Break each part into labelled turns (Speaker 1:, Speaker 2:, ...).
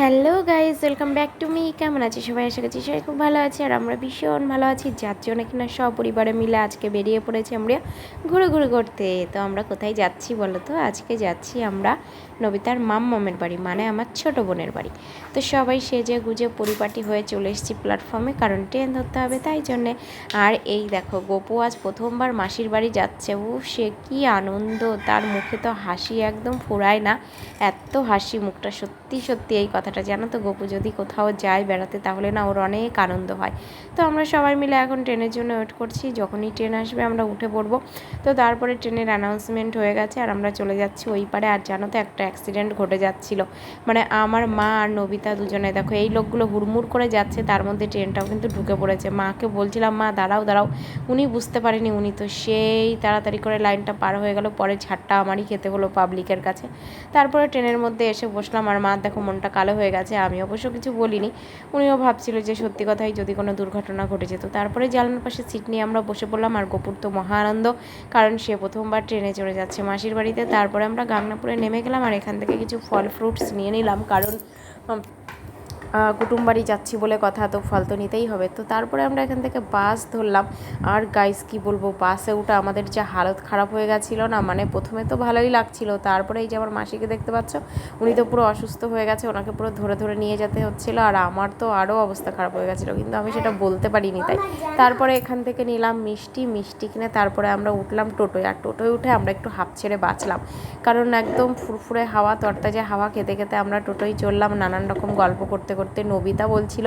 Speaker 1: Hello guys welcome back to me. কেমন আছি সবাই? আশা করছি সবাই খুব ভালো আছে। আর আমরা ভীষণ ভালো আছি। যার জন্য কিনা সপরিবারে মিলে আজকে বেরিয়ে পড়েছি আমরা ঘুরে ঘুরে করতে তো আমরা কোথায় যাচ্ছি বলো তো? আজকে যাচ্ছি আমরা নবিতার মাম মামের বাড়ি মানে আমার ছোট বোনের বাড়ি। তো সবাই সেজে গুজে পরিপাটি হয়ে চলে এসেছি প্ল্যাটফর্মে কারণ ট্রেন ধরতে হবে তাই জন্যে। আর এই দেখো, গোপু আজ প্রথমবার মাসির বাড়ি যাচ্ছে। ও সে কি আনন্দ! তার মুখে তো হাসি একদম ফুরায় না। এত হাসি মুখটা, সত্যি সত্যি এই কথাটা, জানো তো গোপু, যদি কোথাও যায় বেড়াতে, তাহলে না ওর অনেক আনন্দ হয়। তো আমরা সবাই মিলে এখন ট্রেনের জন্য ওয়েট করছি। যখনই ট্রেন আসবে আমরা উঠে পড়ব। তো তারপরে ট্রেনের অ্যানাউন্সমেন্ট হয়ে গেছে আর আমরা চলে যাচ্ছি ওই পারে। আর জানো তো একটা অ্যাক্সিডেন্ট ঘটে যাচ্ছিল। মানে আমার মা আর নবিতা দুজনে, দেখো, এই লোকগুলো হুড়মুড় করে যাচ্ছে, তার মধ্যে ট্রেনটাও কিন্তু ঢুকে পড়েছে। মাকে বলছিলাম, মা, দাঁড়াও দাঁড়াও। উনি বুঝতে পারেনি, উনি তো সেই তাড়াতাড়ি করে লাইনটা পার হয়ে গেল। পরে ঝাড়টা আমারই খেতে হলো পাবলিকের কাছে। তারপরে ট্রেনের মধ্যে এসে বসলাম। আর মা, দেখো, মনটা কালো হয়ে গেছে, আমি অবশ্য কিছু বলিনি। উনিও ভাবছিল যে সত্যি কথাই যদি কোনো দুর্ঘটনা ঘটে যেত। তারপরে জানলার পাশে সিট নিয়ে আমরা বসে পড়লাম আর গোপুর তো মহানন্দ কারণ সে প্রথমবার ট্রেনে চড়ে যাচ্ছে মাসির বাড়িতে। তারপরে আমরা গাংনাপুরে নেমে গেলাম আর এখান থেকে কিছু ফল ফ্রুটস নিয়ে নিলাম। কারণ কুটুম বাড়ি যাচ্ছি বলে কথা তো ফল তো নিতেই হবে। তো তারপরে আমরা এখান থেকে বাস ধরলাম। আর গাইস কি বলব, বাসে উঠে আমাদের যে হালত খারাপ হয়ে গেছিল না মানে প্রথমে তো ভালোই লাগছিল, তারপরে এই যে আমার মাসিকে দেখতে পাচ্ছ, উনি তো পুরো অসুস্থ হয়ে গেছে, ওনাকে পুরো ধরে ধরে নিয়ে যেতে হচ্ছিল, আর আমার তো আরও অবস্থা খারাপ হয়ে গেছিল, কিন্তু আমি সেটা বলতে পারিনি, তাই। তারপরে এখান থেকে নিলাম মিষ্টি মিষ্টি কিনে তারপরে আমরা উঠলাম টোটোয়, আর টোটোয় উঠে আমরা একটু হাফ ছেড়ে বাঁচলাম। কারণ একদম ফুরফুরে হাওয়া, তরতাজা হাওয়া, খেতে খেতে আমরা টোটোয় চললাম, নানান রকম গল্প করতে করতে নবিতা বলছিল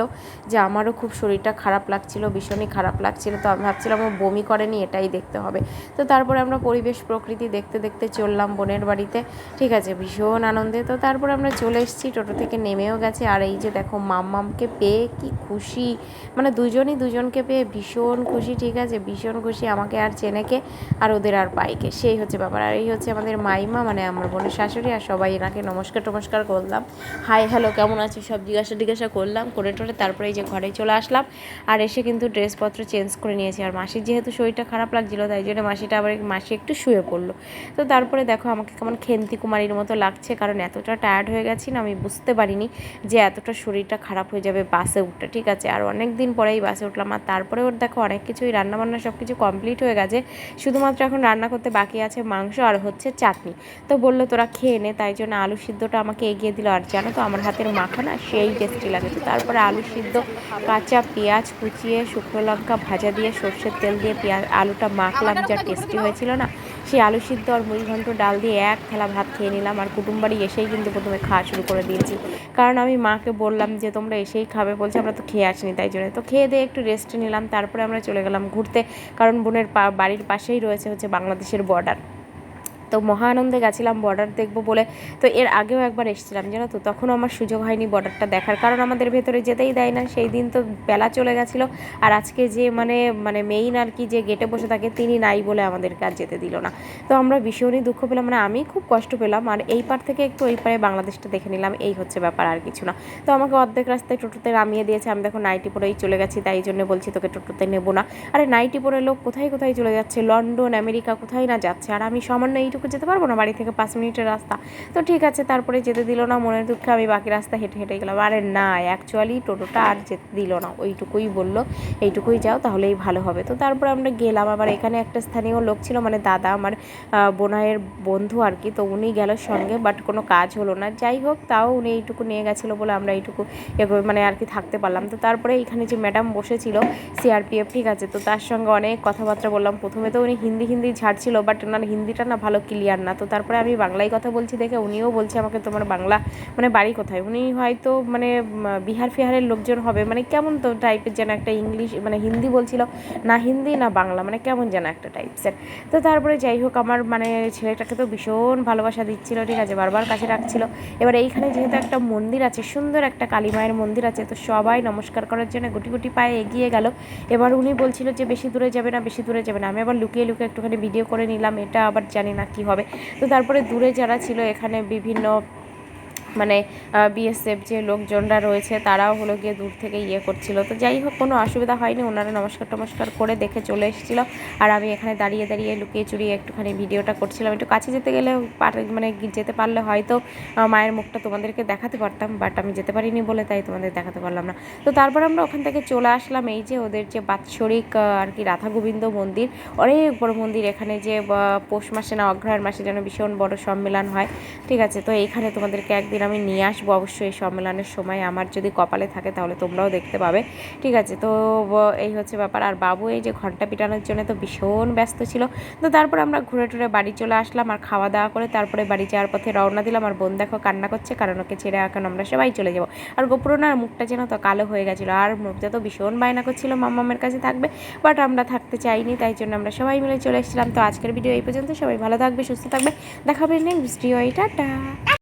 Speaker 1: যে আমারও খুব শরীরটা খারাপ লাগছিল, ভীষণই খারাপ লাগছিল। তো আমি ভাবছিলাম ও বমি করেনি, এটাই দেখতে হবে। তো তারপরে আমরা পরিবেশ প্রকৃতি দেখতে দেখতে চললাম বোনের বাড়িতে। ঠিক আছে, ভীষণ আনন্দে। তো তারপরে আমরা চলে এসেছি, টোটো থেকে নেমেও গেছে। আর এই যে দেখো, মাম্মামকে পেয়ে কি খুশি। মানে দুজনই দুজনকে পেয়ে ভীষণ খুশি, ঠিক আছে? ভীষণ খুশি, আমাকে আর চেনেকে আর ওদের আর পাইকে। সেই হচ্ছে ব্যাপার। আর এই হচ্ছে আমাদের মাইমা মানে আমার বোনের শাশুড়ি, আর সবাই এনাকে নমস্কার টমস্কার করলাম। হাই, হ্যালো, কেমন আছে? সব জিজ্ঞাসা টিজ্ঞাসা করলাম, করে টোরে তারপরে এই যে ঘরে চলে আসলাম আর এসে কিন্তু ড্রেসপত্র চেঞ্জ করে নিয়েছি। আর মাসির যেহেতু শরীরটা খারাপ লাগছিল, তাই জন্য মাসিটা আবার মাসি একটু শুয়ে পড়ল। তো তারপরে দেখো আমাকে কেমন খেন্তি কুমারীর মতো লাগছে, কারণ এতটা টায়ার্ড হয়ে গেছি না, আমি বুঝতে পারিনি যে এতটা শরীরটা খারাপ হয়ে যাবে বাসে উঠতে, ঠিক আছে? আর অনেক দিন পরেই বাসে উঠলাম, আর তারপরে ওর দেখো অনেক কিছুই রান্নাবান্না সব কিছু কমপ্লিট হয়ে গেছে। শুধুমাত্র এখন রান্না করতে বাকি আছে মাংস আর হচ্ছে চাটনি। তো বলল, তোরা খেয়ে নে। তাই জন্য আলু সিদ্ধটা আমাকে এগিয়ে দিল। আর জানো তো, আমার হাতের মাখা না, সেই টেস্টি লাগে। তো তারপরে আলু সিদ্ধ, কাঁচা পেঁয়াজ কুচিয়ে, শুকনো লঙ্কা ভাজা দিয়ে, সর্ষের তেল দিয়ে পেঁয়াজ, আলুটা মাখলাম, যা টেস্টি হয়েছিল না? সেই আলু সিদ্ধ আর মুড়ি ঘন্ট ডাল দিয়ে এক থালা ভাত খেয়ে নিলাম। আর কুটুম বাড়ি এসেই কিন্তু প্রথমে খাওয়া শুরু করে দিয়েছি। কারণ আমি মাকে বললাম যে, তোমরা এসেই খাবে। বলছে, আমরা তো খেয়ে আসিনি, তাই জন্য। তো খেয়ে দিয়ে একটু রেস্ট নিলাম। তারপরে আমরা চলে গেলাম ঘুরতে। কারণ বোনের বাড়ির পাশেই রয়েছে হচ্ছে বাংলাদেশের বর্ডার তো মহা আনন্দে গেছিলাম বর্ডার দেখব বলে। তো এর আগেও একবার এসেছিলাম, জানো তো? তখনও আমার সুযোগ হয়নি বর্ডারটা দেখার। কারণ আমাদের ভেতরে যেতেই দেয় না। সেই দিন তো বেলা চলে গেছিল। আর আজকে যে মানে মানে মেইন আর কি যে গেটে বসে থাকে, তিনি নাই বলে আমাদেরকে আর যেতে দিল না। তো আমরা ভীষণই দুঃখ পেলাম। মানে আমি খুব কষ্ট পেলাম। আর এই পার থেকে একটু ওই পারে বাংলাদেশটা দেখে নিলাম। এই হচ্ছে ব্যাপার, আর কিছু না। তো আমাকে অর্ধেক রাস্তায় টোটোতে নামিয়ে দিয়েছে। আমি দেখো নাইটি পরেই চলে গেছি, তাই জন্য বলছি তোকে টোটোতে নেব না। আরে নাইটি পরে লোক কোথায় কোথায় চলে যাচ্ছে? লন্ডন, আমেরিকা কোথায় না যাচ্ছে? আর আমি সামান্য এইটুকু যেতে পারব না? বাড়ি থেকে পাঁচ মিনিটের রাস্তা। তো ঠিক আছে তারপরে যেতে দিল না মনের দুঃখে। আমি বাকি রাস্তা হেঁটে হেঁটে গেলাম। আরে না অ্যাকচুয়ালি টোটোটা আর যেতে দিল না। ওইটুকুই বলল এইটুকুই যাও তাহলেই ভালো হবে। তো তারপরে আমরা গেলাম। আবার এখানে একটা স্থানীয় লোক ছিল মানে দাদা আমার আহ, বোনাইয়ের বন্ধু আর কি। তো উনি গেল সঙ্গে বাট কোনো কাজ হলো না। যাই হোক তাও উনি এইটুকু নিয়ে গেছিল বলে আমরা এইটুকু মানে আর কি থাকতে পারলাম। তো তারপরে এখানে যে ম্যাডাম বসেছিল সিআরপিএফ ঠিক আছে? তো তার সঙ্গে অনেক কথাবার্তা বললাম। প্রথমে তো উনি হিন্দি হিন্দি ঝাড়ছিল বাট ওনার হিন্দিটা না ভালো ক্লিয়ার না। তো তারপরে আমি বাংলায় কথা বলছি দেখে উনিও বলছে আমাকে, তোমার বাংলা মানে বাড়ি কোথায়? উনি হয়তো মানে বিহার ফিহারের লোকজন হবে মানে কেমন তো টাইপের যেন একটা ইংলিশ মানে হিন্দি বলছিল, না হিন্দি, না বাংলা মানে কেমন যেন একটা টাইপসের তো তারপরে যাই হোক, আমার মানে ছেলেটাকে তো ভীষণ ভালোবাসা দিচ্ছিল, ঠিক আছে, বারবার কাছে রাখছিল। এবার এইখানে যেহেতু একটা মন্দির আছে, সুন্দর একটা কালী মায়ের মন্দির আছে, তো সবাই নমস্কার করার জন্য গুটি গুটি পায়ে এগিয়ে গেল। এবার উনি বলছিল যে, বেশি দূরে যাবে না, বেশি দূরে যাবে না। আমি আবার লুকিয়ে লুকিয়ে একটুখানি ভিডিও করে নিলাম, এটা আবার জানি না কি হবে। তো তারপরে দূরে যারা ছিল এখানে বিভিন্ন মানে বিএসএফ যে লোকজনরা রয়েছে তারাও হলো গিয়ে দূর থেকে ইয়ে করছিল। তো যাই হোক, কোনো অসুবিধা হয়নি, ওনারা নমস্কার টমস্কার করে দেখে চলে এসেছিল। আর আমি এখানে দাঁড়িয়ে দাঁড়িয়ে লুকিয়ে চুরিয়ে একটুখানি ভিডিওটা করছিলাম। একটু কাছে যেতে গেলে মানে যেতে পারলে হয়তো মায়ের মুখটা তোমাদেরকে দেখাতে পারতাম, বাট আমি যেতে পারিনি বলে তাই তোমাদের দেখাতে পারলাম না। তো তারপর আমরা ওখান থেকে চলে আসলাম, এই যে ওদের যে বাৎসরিক আর কি রাধা গোবিন্দ মন্দির। অনেক বড় মন্দির, এখানে যে পৌষ মাসে না অগ্রহায়ণ মাসে যেন ভীষণ বড় সম্মেলন হয়। ঠিক আছে, তো এইখানে তোমাদেরকে একদিন আমি নিয়ে আসব অবশ্যই এই সম্মেলনের সময়। আমার যদি কপালে থাকে তাহলে তোমরাও দেখতে পাবে। ঠিক আছে, তো এই হচ্ছে ব্যাপার। আর বাবু এই যে ঘণ্টা পিটানোর জন্য তো ভীষণ ব্যস্ত ছিল। তো তারপর আমরা ঘুরে টুরে বাড়ি চলে আসলাম আর খাওয়া দাওয়া করে তারপরে বাড়ি যাওয়ার পথে রওনা দিলাম। আর বোন দেখো কান্না করছে, কারণ ওকে ছেড়ে এখন আমরা সবাই চলে যাব। আর গোপুরনার মুখটা যেন তো কালো হয়ে গেছিল। আর মুখটা তো ভীষণ বায়না করছিল মাম্মামের কাছে থাকবে। বাট আমরা থাকতে চাইনি, তাই জন্য আমরা সবাই মিলে চলে এসেছিলাম। তো আজকের ভিডিও এই পর্যন্ত। সবাই ভালো থাকবে, সুস্থ থাকবে। দেখাবে নেক্সট ভিডিও এটা